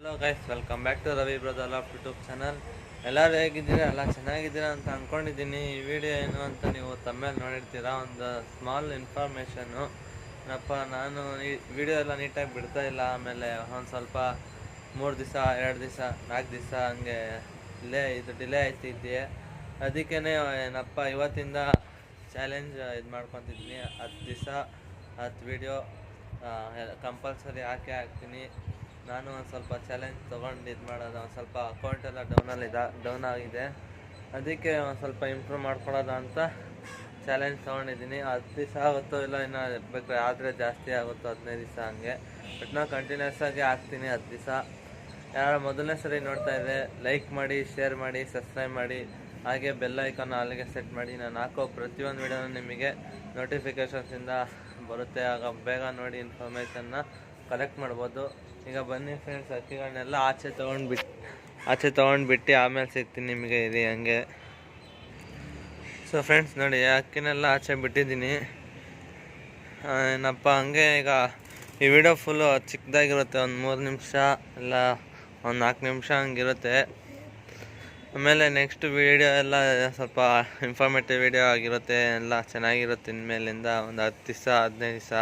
Hello guys welcome back to Ravi brother of YouTube channel ಎಲ್ಲರೂ ಹೇಗಿದ್ದೀರಾ? ಎಲ್ಲ ಚೆನ್ನಾಗಿದ್ದೀರಾ ಅಂತ ಅಂದ್ಕೊಂಡಿದ್ದೀನಿ ಈ ವಿಡಿಯೋ ಏನು ಅಂತ ನೀವು ತಮ್ಮೇಲೆ ನೋಡಿರ್ತೀರಾ? ಒಂದು ಸ್ಮಾಲ್ ಇನ್ಫಾರ್ಮೇಷನ್ನು ಏನಪ್ಪ, ನಾನು ಈ ವಿಡಿಯೋ ಎಲ್ಲ ನೀಟಾಗಿ ಬಿಡ್ತಾ ಇಲ್ಲ. ಆಮೇಲೆ ಒಂದು ಸ್ವಲ್ಪ ಮೂರು ದಿವಸ, ಎರಡು ದಿವಸ, ನಾಲ್ಕು ದಿವಸ ಹಂಗೆ ಡಿಲೇ ಇದು ಡಿಲೇ ಆಯ್ತಿದ್ದೆ ಅದಕ್ಕೇ ಏನಪ್ಪ, ಇವತ್ತಿಂದ ಚಾಲೆಂಜ್ ಇದು ಮಾಡ್ಕೊತಿದ್ದೀನಿ. ಹತ್ತು ದಿವಸ, ಹತ್ತು ವಿಡಿಯೋ ಕಂಪಲ್ಸರಿ ಹಾಕೇ ಹಾಕ್ತೀನಿ. ನಾನು ಒಂದು ಸ್ವಲ್ಪ ಚಾಲೆಂಜ್ ತೊಗೊಂಡು ಇದು ಮಾಡೋದು, ಒಂದು ಸ್ವಲ್ಪ ಅಕೌಂಟ್ ಎಲ್ಲ ಡೌನಲ್ಲಿ ಡೌನ್ ಆಗಿದೆ. ಅದಕ್ಕೆ ಒಂದು ಸ್ವಲ್ಪ ಇಂಪ್ರೂವ್ ಮಾಡ್ಕೊಳ್ಳೋದು ಅಂತ ಚಾಲೆಂಜ್ ತೊಗೊಂಡಿದ್ದೀನಿ. ಹತ್ತು ದಿವಸ ಆಗುತ್ತೋ ಇಲ್ಲ ಇನ್ನು ಬೇಕು ಆದರೆ ಜಾಸ್ತಿ ಆಗುತ್ತೋ ಹದಿನೈದು ದಿವಸ ಹಂಗೆ. ಬಟ್ ನಾನು ಕಂಟಿನ್ಯೂಸ್ ಆಗಿ ಹಾಕ್ತೀನಿ ಹತ್ತು ದಿವಸ. ಯಾರು ಮೊದಲನೇ ಸರಿ ನೋಡ್ತಾ ಇದ್ದೆ ಲೈಕ್ ಮಾಡಿ ಶೇರ್ ಮಾಡಿ ಸಬ್ಸ್ಕ್ರೈಬ್ ಮಾಡಿ, ಹಾಗೆ ಬೆಲ್ ಐಕಾನ್ ಅಲ್ಲಿಗೆ ಸೆಟ್ ಮಾಡಿ. ನಾನು ಹಾಕೋ ಪ್ರತಿಯೊಂದು ವಿಡಿಯೋನ ನಿಮಗೆ ನೋಟಿಫಿಕೇಷನ್ಸಿಂದ ಬರುತ್ತೆ. ಆಗ ಬೇಗ ನೋಡಿ ಇನ್ಫಾರ್ಮೇಷನ್ನ ಕಲೆಕ್ಟ್ ಮಾಡ್ಬೋದು. ಈಗ ಬನ್ನಿ ಫ್ರೆಂಡ್ಸ್ ಅಕ್ಕಿಗಳನ್ನೆಲ್ಲ ಆಚೆ ತೊಗೊಂಡ್ಬಿಟ್ಟು ಆಚೆ ತೊಗೊಂಡ್ಬಿಟ್ಟು ಆಮೇಲೆ ಸಿಗ್ತೀನಿ ನಿಮಗೆ ಇರಿ ಹಂಗೆ. ಸೊ ಫ್ರೆಂಡ್ಸ್ ನೋಡಿ ಅಕ್ಕಿನೆಲ್ಲ ಆಚೆ ಬಿಟ್ಟಿದ್ದೀನಿ. ಏನಪ್ಪ ಹಂಗೆ ಈಗ ಈ ವಿಡಿಯೋ ಫುಲ್ಲು ಚಿಕ್ಕದಾಗಿರುತ್ತೆ ಒಂದು ಮೂರು ನಿಮಿಷ ಇಲ್ಲ ಒಂದು ನಾಲ್ಕು ನಿಮಿಷ ಹಂಗಿರುತ್ತೆ. ಆಮೇಲೆ ನೆಕ್ಸ್ಟ್ ವಿಡಿಯೋ ಎಲ್ಲ ಸ್ವಲ್ಪ ಇನ್ಫಾರ್ಮೇಟಿವ್ ವಿಡಿಯೋ ಆಗಿರುತ್ತೆ, ಎಲ್ಲ ಚೆನ್ನಾಗಿರುತ್ತೆ ಇನ್ಮೇಲಿಂದ ಒಂದು ಹತ್ತು ದಿವಸ, ಹದಿನೈದು ದಿವಸ.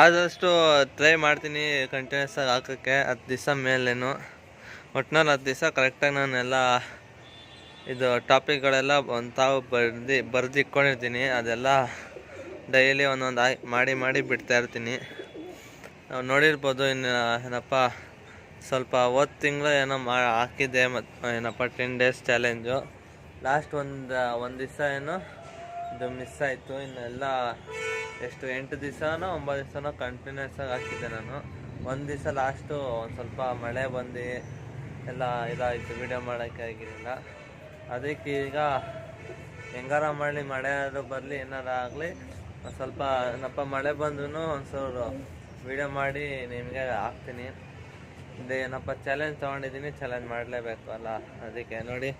ಆದಷ್ಟು ಟ್ರೈ ಮಾಡ್ತೀನಿ ಕಂಟಿನ್ಯೂಸ್ ಆಗಿ ಹಾಕೋಕ್ಕೆ ಹತ್ತು ದಿವಸ ಮೇಲೇನು. ಒಟ್ನಲ್ಲಿ ಹತ್ತು ದಿವಸ ಕರೆಕ್ಟಾಗಿ ನಾನೆಲ್ಲ ಇದು ಟಾಪಿಕ್ಗಳೆಲ್ಲ ಒಂದು ತಾವು ಬರ್ದು ಬರ್ದು ಇಟ್ಕೊಂಡಿರ್ತೀನಿ ಅದೆಲ್ಲ ಡೈಲಿ ಒಂದೊಂದು ಆಯ್ ಮಾಡಿ ಮಾಡಿ ಬಿಡ್ತಾ ಇರ್ತೀನಿ. ನಾವು ನೋಡಿರ್ಬೋದು ಇನ್ನು ಏನಪ್ಪ, ಸ್ವಲ್ಪ ಹೋದ ತಿಂಗಳು ಏನೋ ಮಾ, ಹಾಕಿದ್ದೆ ಮತ್ತು ಏನಪ್ಪ ಟೆನ್ ಡೇಸ್ ಚಾಲೆಂಜು ಲಾಸ್ಟ್ ಒಂದು ಒಂದು ದಿವಸ ಏನೋ ಇದು ಮಿಸ್ ಆಯಿತು. ಇನ್ನೆಲ್ಲ ಎಷ್ಟು ಎಂಟು ದಿವಸನೋ ಒಂಬತ್ತು ದಿವಸನೋ ಕಂಟಿನ್ಯೂಸ್ ಆಗಿ ಹಾಕಿದ್ದೆ ನಾನು. ಒಂದು ದಿವಸ ಲಾಸ್ಟು ಒಂದು ಸ್ವಲ್ಪ ಮಳೆ ಬಂದು ಎಲ್ಲ ಇದಾಯಿತು ವಿಡಿಯೋ ಮಾಡೋಕ್ಕೆ ಆಗಿರಲಿಲ್ಲ. ಅದಕ್ಕೆ ಈಗ ಹೆಂಗಾರ ಮಾಡಲಿ, ಮಳೆ ಆದರೂ ಬರಲಿ, ಏನಾರ ಆಗಲಿ, ಒಂದು ಸ್ವಲ್ಪ ಏನಪ್ಪ, ಮಳೆ ಬಂದ್ರೂ ಒಂದು ಸ್ವಲ್ಪ ವಿಡಿಯೋ ಮಾಡಿ ನಿಮಗೆ ಹಾಕ್ತೀನಿ. ಇದು ಏನಪ್ಪ ಚಾಲೆಂಜ್ ತೊಗೊಂಡಿದ್ದೀನಿ ಚಾಲೆಂಜ್ ಮಾಡಲೇಬೇಕು ಅಲ್ಲ. ಅದಕ್ಕೆ ನೋಡಿ,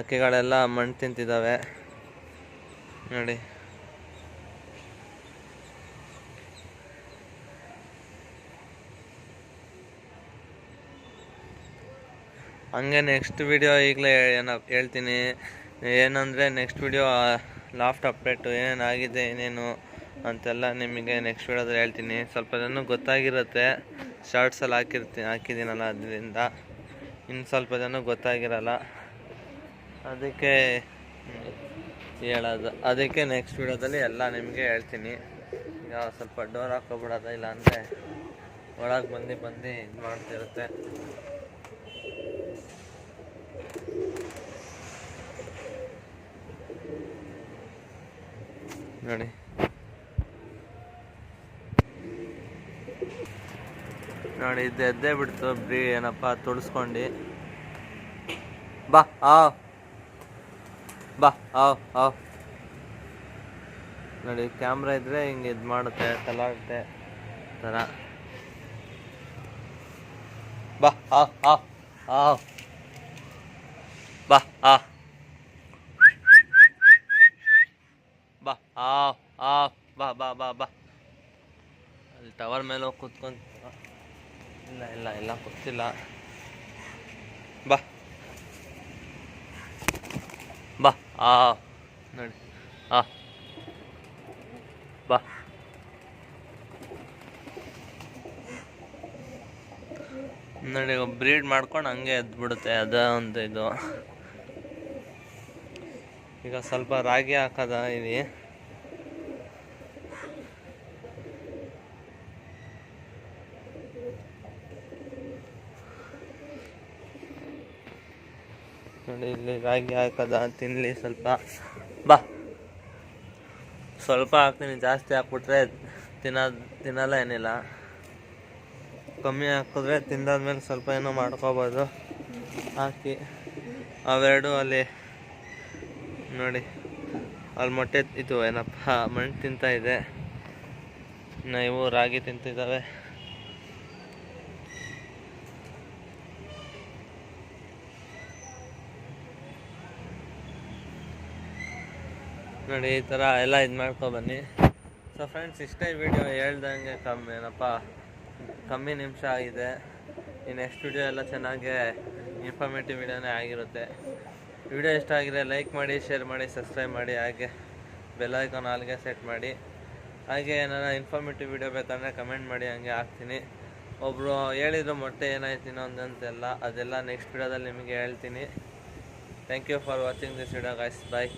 ಅಕ್ಕಿಗಳೆಲ್ಲ ಮಣ್ಣು ತಿಂತಿದ್ದಾವೆ. ನೋಡಿ. ಹಂಗೆ ನೆಕ್ಸ್ಟ್ ವಿಡಿಯೋ ಈಗಲೇ ಏನೋ ಹೇಳ್ತೀನಿ. ಏನಂದರೆ ನೆಕ್ಸ್ಟ್ ವಿಡಿಯೋ ಲಾಫ್ಟ್ ಅಪ್ಡೇಟು ಏನೇನಾಗಿದೆ ಏನೇನು ಅಂತೆಲ್ಲ ನಿಮಗೆ ನೆಕ್ಸ್ಟ್ ವಿಡಿಯೋದಲ್ಲಿ ಹೇಳ್ತೀನಿ. ಸ್ವಲ್ಪ ಜನ ಗೊತ್ತಾಗಿರುತ್ತೆ. ಶಾರ್ಟ್ಸಲ್ಲಿ ಹಾಕಿರ್ತೀನಿ ಹಾಕಿದ್ದೀನಲ್ಲ ಅದರಿಂದ. ಇನ್ನು ಸ್ವಲ್ಪ ಜನ ಗೊತ್ತಾಗಿರಲ್ಲ. ಅದಕ್ಕೆ ಹೇಳೋದು. ಅದಕ್ಕೆ ನೆಕ್ಸ್ಟ್ ವಿಡಿಯೋದಲ್ಲಿ ಎಲ್ಲ ನಿಮಗೆ ಹೇಳ್ತೀನಿ. ಈಗ ಸ್ವಲ್ಪ ಡೋರ್ ಹಾಕೋಬಿಡೋದ ಇಲ್ಲ ಅಂದರೆ ಒಳಗೆ ಬಂದು ಬಂದು ಇದು ಮಾಡ್ತಿರುತ್ತೆ. ನೋಡಿ ನೋಡಿ, ಇದು ಎದ್ದೇ ಬಿಡ್ತು. ಬ್ರೀ, ಏನಪ್ಪ, ತುಳಿಸ್ಕೊಂಡು. ಬಾ, ಆವ್. ಬಾ, ಆವ್ ಆವ್. ನೋಡಿ, ಕ್ಯಾಮ್ರಾ ಇದ್ರೆ ಹಿಂಗೆ ಇದು ಮಾಡುತ್ತೆ ತಲಾಡುತ್ತೆ ಥರ ಬಾ ಹಾ ಹಾ ಆವ್. ಬಾ ಆ ಬಾ ಆವ್ ಬಾ ಬಾ ಬಾ ಬಾ ಅಲ್ಲಿ ಟವರ್ ಮೇಲೆ ಹೋಗಿ ಕೂತ್ಕೊಂತ ಇಲ್ಲ ಇಲ್ಲ ಇಲ್ಲ ಗೊತ್ತಿಲ್ಲ ಬಾ ಬಾ ಆ ನೋಡಿ ಆ ಬಾ ನೋಡಿ ಬ್ರೀಡ್ ಮಾಡ್ಕೊಂಡು ಹಂಗೆ ಎದ್ಬಿಡುತ್ತೆ. ಅದ ಒಂದು ಇದು. ಈಗ ಸ್ವಲ್ಪ ರಾಗಿ ಹಾಕದ ಇಲ್ಲಿ. ನೋಡಿ, ಇಲ್ಲಿ ರಾಗಿ ಹಾಕದ ತಿನ್ನಲಿ ಸ್ವಲ್ಪ. ಬಾ. ಸ್ವಲ್ಪ ಹಾಕ್ತೀನಿ, ಜಾಸ್ತಿ ಹಾಕ್ಬಿಟ್ರೆ ತಿನ್ನೋದು ತಿನ್ನಲ್ಲ ಏನಿಲ್ಲ. ಕಮ್ಮಿ ಹಾಕಿದ್ರೆ ತಿಂದಾದ್ಮೇಲೆ ಸ್ವಲ್ಪ ಏನೋ ಮಾಡ್ಕೋಬೋದು. ಹಾಕಿ. ಅವೆರಡು ಅಲ್ಲಿ. ನೋಡಿ ಅಲ್ಲಿ ಮೊಟ್ಟೆ ಇದು ಏನಪ್ಪ ಮಣ್ಣು ತಿಂತಾಯಿದೆ ಇದೆ. ಇವು ರಾಗಿ ತಿಂತಿದ್ದಾವೆ. ನೋಡಿ ಈ ಥರ ಎಲ್ಲ ಇದು ಮಾಡ್ಕೊಬನ್ನಿ ಸೊ ಫ್ರೆಂಡ್ಸ್ ಇಷ್ಟೇ ವಿಡಿಯೋ ಹೇಳ್ದಂಗೆ ಕಮ್ಮಿ, ಏನಪ್ಪ? ಕಮ್ಮಿ ನಿಮಿಷ ಆಗಿದೆ. ಈ ನೆಕ್ಸ್ಟ್ ವಿಡಿಯೋ ಎಲ್ಲ ಚೆನ್ನಾಗಿ ಇನ್ಫಾರ್ಮೇಟಿವ್ ವಿಡಿಯೋನೇ ಆಗಿರುತ್ತೆ. ವಿಡಿಯೋ ಇಷ್ಟ ಆಗಿದೆ ಲೈಕ್ ಮಾಡಿ ಶೇರ್ ಮಾಡಿ ಸಬ್ಸ್ಕ್ರೈಬ್ ಮಾಡಿ, ಹಾಗೆ ಬೆಲ್ ಐಕಾನ್ ಆಲ್ಗೆ ಸೆಟ್ ಮಾಡಿ. ಹಾಗೆ ಏನಾರ ಇನ್ಫಾರ್ಮೇಟಿವ್ ವಿಡಿಯೋ ಬೇಕಂದರೆ ಕಮೆಂಟ್ ಮಾಡಿ, ಹಂಗೆ ಹಾಕ್ತೀನಿ. ಒಬ್ಬರು ಹೇಳಿದ್ರು ಮೊಟ್ಟೆ ಏನಾಯ್ತು ಇನ್ನೊಂದಂತೆಲ್ಲ ಅದೆಲ್ಲ ನೆಕ್ಸ್ಟ್ ವಿಡಿಯೋದಲ್ಲಿ ನಿಮಗೆ ಹೇಳ್ತೀನಿ. Thank you for watching this video guys bye